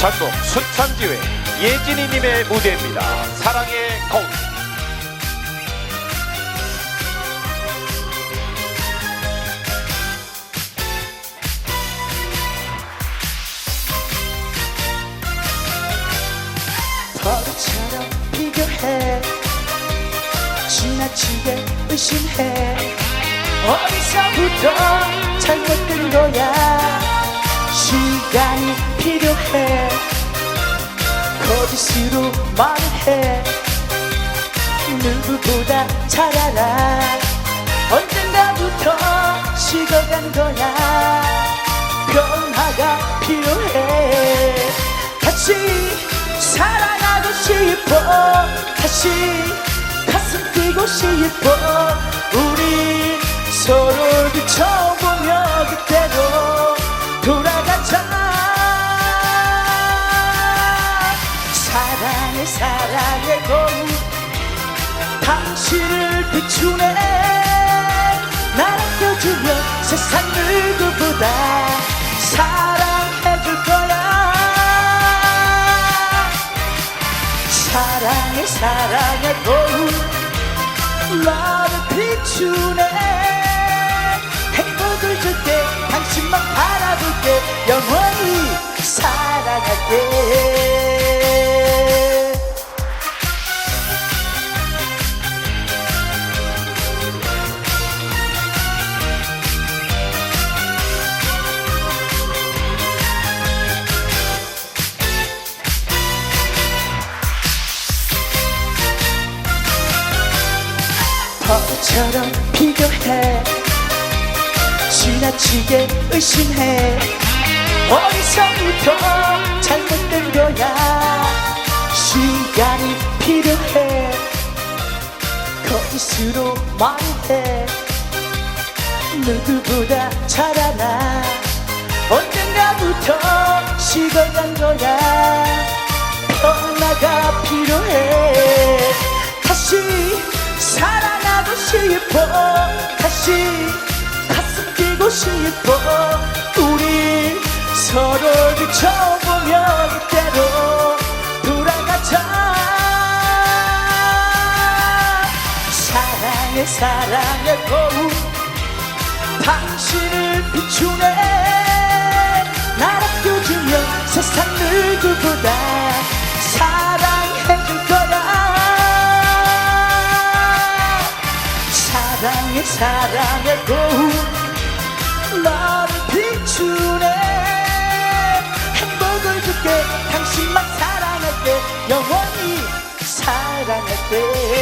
작곡 순창기회 예진이님의 무대입니다. 사랑의 거울. 버릇처럼 비교해 지나치게 의심해 어디서부터 잘못된 거야 시간이 필요해. 거짓으로 말해. 누구보다 잘 알아. 언젠가부터 식어간 거야. 변화가 필요해. 다시 사랑하고 싶어. 다시 가슴 뛰고 싶어. 우리 서로를 처음 사랑해 사랑해 거울. 당신을 비추네. 날 아껴주며 세상 누구보다 사랑해줄 거야. 사랑해 사랑해 거울. 나를 비추네. 행복을 줄게. 당신만 바라볼게. 영원히 사랑할게 버릇처럼 비교해. 지나치게 의심해. 어디서부터 잘못된 거야. 시간이 필요해. 거짓으로 말해. 누구보다 잘 알아. 언젠가부터 식어간 거야 싶어 우리 서로를 쳐보며 그때로 돌아가자. 사랑해 사랑해 거울 당신을 비추네. 날 아껴주며 세상 누구보다 사랑해줄 거야. 사랑해 사랑해 거울 나를 비추네. 행복을 줄게. 당신만 사랑할게. 영원히 사랑할게.